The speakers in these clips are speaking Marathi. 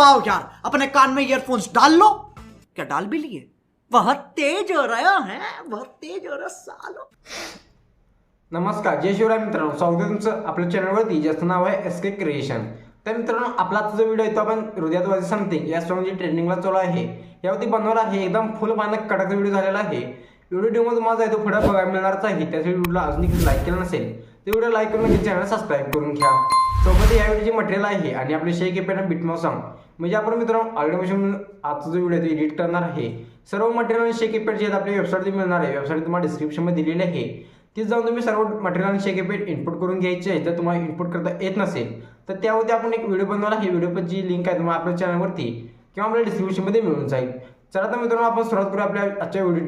आओ यार अपने कान में ईयरफोन्स डाल लो। क्या डाल भी लिए? बहुत तेज हो रहा है बहुत तेज हो रहा सालो। नमस्कार जय शिवराय मित्रांनो स्वागत आहे तुमचं आपल्या चॅनलवरती ज्याचं नाव आहे एस के क्रिएशन तर मित्रांनो आपला आजचा जो व्हिडिओ आहे तो आपण हृदयात वाजी समथिंग या सॉंगची ट्रेंडिंगला चालू आहे यावरती बनवला आहे एकदम फुल पाण्यात कडक व्हिडिओ झालेला आहे. व्हिडिओ तुम्हाला आहे तो पुढे बघायला मिळणारच आहे. त्यासाठी व्हिडिओला अजून लाईक केलं नसेल तर व्हिडिओ लाईक करून चॅनल सबस्क्राईब करून घ्या. सोबत या व्हिडिओचे मटेरियल आहे आणि आपले शेक एपेन बिटमॉ सॉंग म्हणजे आपण मित्रांनो ऑलरेडी आजचा जो व्हिडिओ आहे तो एडिट करणार आहे. सर्व मटेरियल आणि शेक इफेक्ट जे आहेत आपल्या वेबसाईटवर मिळणार आहे. वेबसाईट तुम्हाला डिस्क्रिप्शनमध्ये दिलेली आहे. तीच जाऊन तुम्ही सर्व मटेरियल आणि शेक इफेक्ट इनपुट करून घ्यायचे आहे जर तुम्हाला इनपुट करता येत नसेल तर त्यावरती आपण एक व्हिडिओ बनवला आहे. व्हिडिओची लिंक आहे तुम्हाला आपल्या चॅनलवरती किंवा आपल्या डिस्क्रिप्शनमध्ये मिळून जाईल. चला तर मित्रांनो आपण सुरुवात करू आपल्या आजच्या व्हिडिओ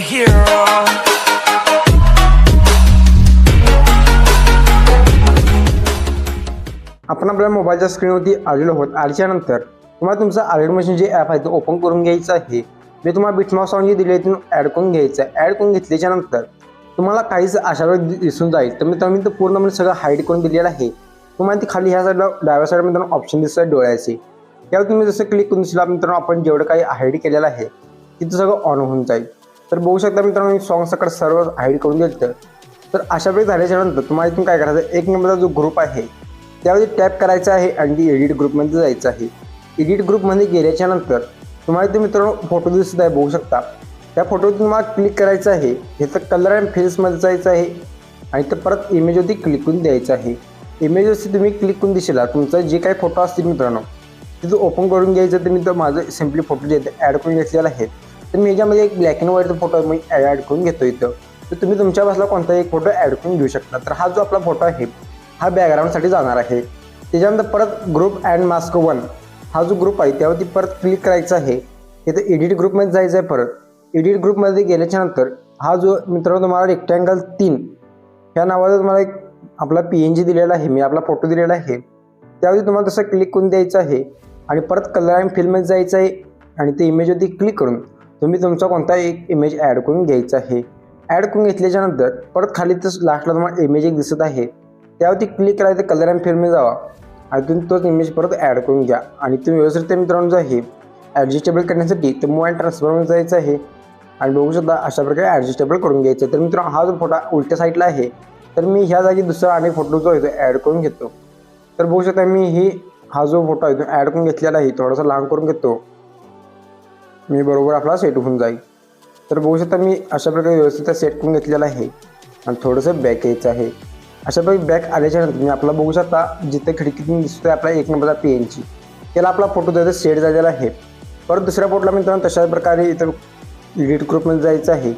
hero. आपण आपल्या मोबाईलच्या स्क्रीनवरती आलेलो आहोत. आल्याच्यानंतर तुम्हाला तुमचं आलेड मशीन जे ॲप आहे ते ओपन करून घ्यायचं आहे. मी तुम्हाला बिटमॉस साऊंड जे दिले आहे तिथून ॲड करून घ्यायचं आहे. ॲड करून घेतल्याच्या नंतर तुम्हाला काहीच अशा वेळ दिसून जाईल. तर मित्रांनो मी तर पूर्णपणे सगळं हाईड करून दिलेलं आहे. तुम्हाला ती खाली ह्या साईडला डाव्या साईडमध्ये मित्रांनो ऑप्शन दिसत आहे डोळ्याचे. त्यावर तुम्ही जसं क्लिक करून दिसला मित्रांनो आपण जेवढं काही हाईड केलेलं आहे तिथं सगळं ऑन होऊन जाईल. तर बघू शकता मित्रांनो मी सॉंग सगळं सर्व हाईड करून दिलं तर अशा वेळी झाल्याच्यानंतर तुम्हाला इथून काय करायचं एक नंबरचा जो ग्रुप आहे त्यावरती टॅप करायचा आहे आणि एडिट ग्रुपमध्ये जायचं आहे. एडिट ग्रुपमध्ये गेल्याच्यानंतर तुम्हाला इथे मित्रांनो फोटो दिसत आहे बघू शकता. त्या फोटोवरती तुम्हाला क्लिक करायचं आहे. ह्याचं कलर अँड फेसमध्ये जायचं आहे. आणि तर परत इमेजवरती क्लिक करून द्यायचं आहे. इमेजवरती तुम्ही क्लिक करून दिसेला तुमचा जे काही फोटो असतील मित्रांनो तिथं ओपन करून घ्यायचं तर मी तर माझं सिम्पली फोटो जे आहेत ॲड करून घेतलेला आहे. तर मी याच्यामध्ये एक ब्लॅक अँड व्हाईटचा फोटो मी ॲड करून घेतो इथं. तर तुम्ही तुमच्या बसला कोणताही एक फोटो ॲड करून घेऊ शकता. तर हा जो आपला फोटो आहे हा बॅकग्राऊंडसाठी जाणार आहे. त्याच्यानंतर परत ग्रुप अँड मास्क वन हा जो ग्रुप आहे त्यावरती परत क्लिक करायचा आहे. इथं एडिट ग्रुपमध्ये जायचं आहे परत. एडिट ग्रुपमध्ये गेल्याच्यानंतर हा जो मित्रांनो तुम्हाला रेक्टँगल तीन ह्या नावाचा तुम्हाला एक आपला पी एन जी दिलेला आहे. मी आपला फोटो दिलेला आहे. त्यावरती तुम्हाला तसं क्लिक करून द्यायचं आहे. आणि परत कलर अँड फिल्ममध्ये जायचं आहे आणि ते इमेजवरती क्लिक करून तुम्ही तुमचा कोणता एक इमेज ॲड करून घ्यायचा आहे. ॲड करून घेतल्याच्यानंतर परत खाली तर लास्टला तुम्हाला इमेज एक दिसत आहे. त्यावरती क्लिक करायचं कलर अँड फिल्म जावा. आणि तुम्ही तोच इमेज परत ॲड करून घ्या. आणि तुम्ही व्यवस्थित मित्रांनो जो आहे ॲडजस्टेबल करण्यासाठी ते मूव अँड ट्रान्सफरमध्ये जायचं आहे. आणि बघू शकता अशा प्रकारे ॲडजस्टेबल करून घ्यायचं आहे. तर मित्रांनो हा जो फोटो उलट्या साईडला आहे तर मी ह्या जागी दुसरा आणि फोटो जो आहे तो ॲड करून घेतो. तर बघू शकता मी ही हा जो फोटो आहे तो ॲड करून घेतलेला आहे. थोडासा लहान करून घेतो. मी बरोबर आपला सेट होऊन जाईल. तर बघू शकता मी अशा प्रकारे व्यवस्थित सेट करून घेतलेला आहे. आणि थोडंसं बॅक यायचं आहे. अशा प्रकारे बॅक आल्याच्यानंतर मी आपला बघू शकता जिथे खिडकीतून दिसतोय आपला एक नंबरचा पी एनची त्याला आपला फोटो द्यायचा सेट झालेला आहे. परत दुसऱ्या फोटोला मित्रांनो तशा प्रकारे इथं एडिट ग्रुपमध्ये जायचं आहे.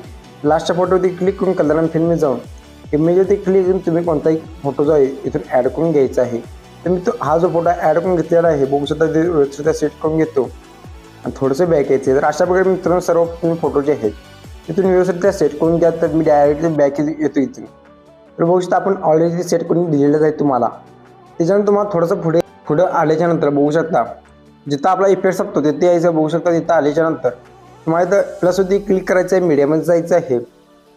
लास्टच्या फोटोवरती क्लिक करून कलर फिल्म फिल्ममध्ये जाऊन इमेजवरती क्लिक करून तुम्ही कोणताही फोटो जो आहे इथून ॲड करून घ्यायचा आहे. तर मी तो हा जो फोटो ॲड करून घेतलेला आहे बघू शकता ते व्यवस्थित सेट करून घेतो. आणि थोडंसं बॅक यायचं. आहे तर अशा प्रकारे मित्रांनो सर्व तुम्ही फोटो जे आहेत ते तुम्ही व्यवस्थित सेट करून घ्या. तर मी डायरेक्टली बॅक येतो इथून. तर बघू शकता आपण ऑलरेडी सेट करून दिलेलंच आहे तुम्हाला त्याच्यानंतर तुम्हाला थोडंसं पुढे पुढं आल्याच्यानंतर बघू शकता जिथं आपला इफेक्ट संपतो तिथे यायचं बघू शकता तिथं आल्याच्यानंतर. तुम्हाला इथं प्लसवरती क्लिक करायचं आहे मीडियामध्ये जायचं आहे.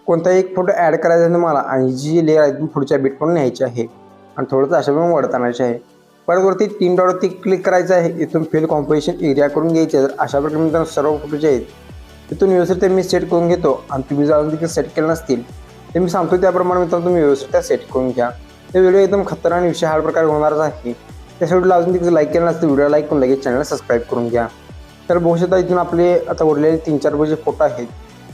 कोणताही एक फोटो ॲड करायचा आहे तुम्हाला आणि जी लेअर आहे ती पुढच्या बीट पण न्यायची आहे. आणि थोडंसं अशा पण वडत आणायचे आहे. परत वरती तीन डॉटवरती क्लिक करायचं आहे. इथून फिल कॉम्पोजिशन एरिया करून घ्यायचे आहे. तर अशा प्रकारे मित्रांनो सर्व फोटो जे आहेत तिथून व्यवस्थित ते मी सेट करून घेतो. आणि तुम्ही जर अजून तिथे सेट केलं नसतील ते मी सांगतो त्याप्रमाणे मित्रांनो तुम्ही व्यवस्थित त्या सेट करून घ्या. ते व्हिडिओ एकदम खतरा आणि विषय हा प्रकारे होणारच आहे. त्या व्हिडिओला अजून तिथे लाईक केलं नसतं व्हिडिओ लाईक करून लगेच चॅनल सबस्क्राईब करून घ्या. तर बघू शकता इथून आपले आता उरलेले तीन चार जे फोटो आहेत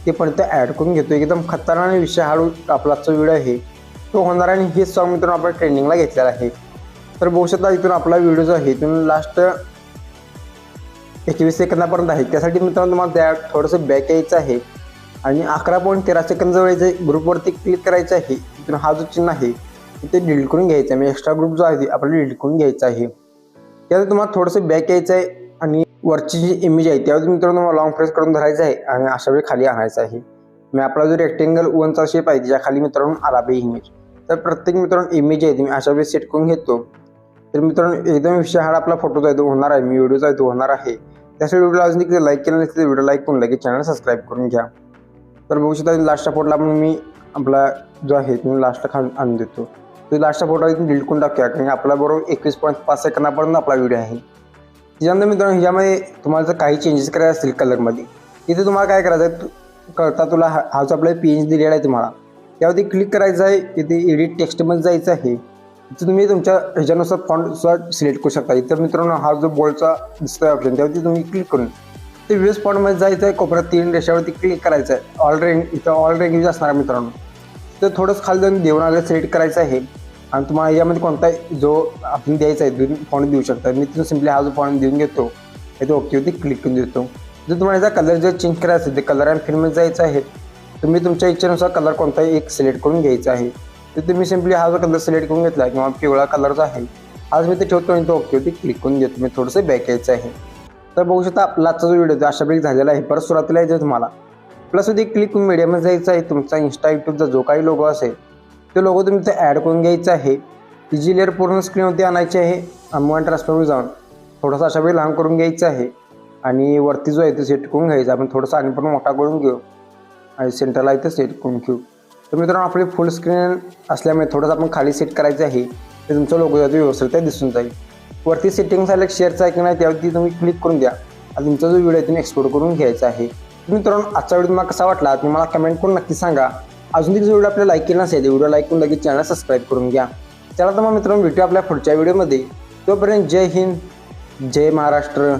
ते पण ते ॲड करून घेतो. एकदम खतरा आणि विषय हा आपला आजचा व्हिडिओ आहे तो होणार आणि हे सॉन्ग मित्रांनो आपण ट्रेंडिंगला घेतलेला आहे. तर बघू शकता इथून आपला व्हिडिओ जो आहे इथून लास्ट एकवीस सेकंदापर्यंत आहे. त्यासाठी मित्रांनो तुम्हाला त्या थोडंसं बॅक यायचं आहे. आणि अकरा पॉईंट तेरा सेकंद जवळ यायचं ग्रुपवरती क्लिक करायचं आहे इथून हा जो चिन्ह आहे ते डिलीट करून घ्यायचं आहे. म्हणजे एक्स्ट्रा ग्रुप जो आहे ते आपल्याला डिलीट करून घ्यायचा आहे. त्यानंतर तुम्हाला थोडंसं बॅक यायचं आहे आणि वरची जी इमेज आहे त्यावर मित्रांनो तुम्हाला लॉंग प्रेस करून धरायचं आहे आणि अशा वेळी खाली आणायचं आहे. मी आपला जो रेक्टेंगल वनचा शेप आहे त्याच्याखाली मित्रांनो आला पाहिजे इमेज तर प्रत्येक मित्रांनो इमेज आहे ती मी अशा वेळी सेट करून घेतो. तर मित्रांनो एकदम विषय हा आपला फोटोचा येतो होणार आहे मी व्हिडिओचा आहे तो होणार आहे. त्यासाठी व्हिडिओला अजून देखील लाईक केलं नसेल व्हिडिओ लाईक करून लगेच चॅनल सबस्क्राईब करून घ्या. तर बघू शकता लास्टच्या फोटोला पण मी आपला जो आहे तो लास्टला खाल आणून देतो. तो लास्टचा फोटो आहे डिलीट करून टाकूया कारण आपला बरोबर एकवीस पॉईंट पाच सेकंदापर्यंत आपला व्हिडिओ आहे. त्याच्यानंतर मित्रांनो ह्यामध्ये तुम्हाला जर काही चेंजेस करायचे असतील कलरमध्ये इथे तुम्हाला काय करायचं आहे कळता तुला हा हा जो आपला पी एच दिलेला आहे तुम्हाला त्यावरती क्लिक करायचं आहे इथे एडिट टेक्स्टमध्ये जायचं आहे. तुम्ही तुमच्या ह्याच्यानुसार फॉन्ट सुद्धा सिलेक्ट करू शकता. इतर मित्रांनो हा जो बोर्डचा दिसतोय ऑप्शन त्यावरती तुम्ही क्लिक करून ते व्ह्यूज फॉन्टमध्ये जायचं आहे कोपऱ्यात तीन रेषावरती क्लिक करायचं आहे. ऑल रेंग इथं ऑल रेंगेज असणार आहे मित्रांनो. तर थोडंसं खाली जाऊन देवनागरी सिलेक्ट करायचं आहे. आणि तुम्हाला यामध्ये कोणता जो आपण द्यायचा आहे दोन फॉन्ट देऊ शकता. मी तिथून सिम्पली हा जो फॉन्ट देऊन घेतो याचं ओकेवरती क्लिक करून देतो. जर तुम्हाला याचा कलर जर चेंज करायचा असेल ते कलर अँड फिल्ममध्ये जायचं आहे. तुम्ही तुमच्या इच्छेनुसार कलर कोणताही एक सिलेक्ट करून घ्यायचा आहे. तिथे तुम्ही सिम्पली हा जो कलर सिलेक्ट करून घेतला किंवा पिवळा कलरचा आहे आज मी ते ठेवतो आणि तो ओकेवरती क्लिक करून घेतो मी थोडंसं बॅक यायचं आहे. तर बघू शकता आपला आजचा जो व्हिडिओ आहे अशा पैकी झालेला आहे. परत सुरुवातीला यायचं तुम्हाला. प्लस होती क्लिक मीडियामध्ये जायचं आहे. तुमचा इन्स्टा यूट्यूबचा जो काही लोगो असेल तो लोगो तुम्ही ते ॲड करून घ्यायचा आहे. तिची लेअर पूर्ण स्क्रीनवरती आणायची आहे. अमोन ट्रान्सफरवर जाऊन थोडासा अशा वेळी लहान करून घ्यायचं आहे. आणि वरती जो आहे तो सेट करून घ्यायचा. आपण थोडासा आणि पण मोठा करून घेऊ. आणि सेंटरला इथं सेट करून घेऊ. तर मित्रांनो आपली फुल स्क्रीन असल्यामुळे थोडंसं आपण खाली सेट करायचं आहे. ते तुमचं लोगो व्यवस्थित दिसून जाईल. वरती सेटिंग झालं शेअरचा आहे की नाही त्यावरती तुम्ही क्लिक करून द्या. आणि तुमचा जो व्हिडिओ आहे तुम्ही एक्सपोर्ट करून घ्यायचा आहे. मित्रांनो आजचा व्हिडिओ तुम्हाला कसा वाटला तुम्ही मला कमेंट करून नक्की सांगा. अजून देखील व्हिडिओ आपल्याला लाईक केला नसेल व्हिडिओ लाईक करून लगेच चॅनल सबस्क्राईब करून घ्या. चला तर मग मित्रांनो भेटूया आपल्या पुढच्या व्हिडिओमध्ये तोपर्यंत जय हिंद जय महाराष्ट्र.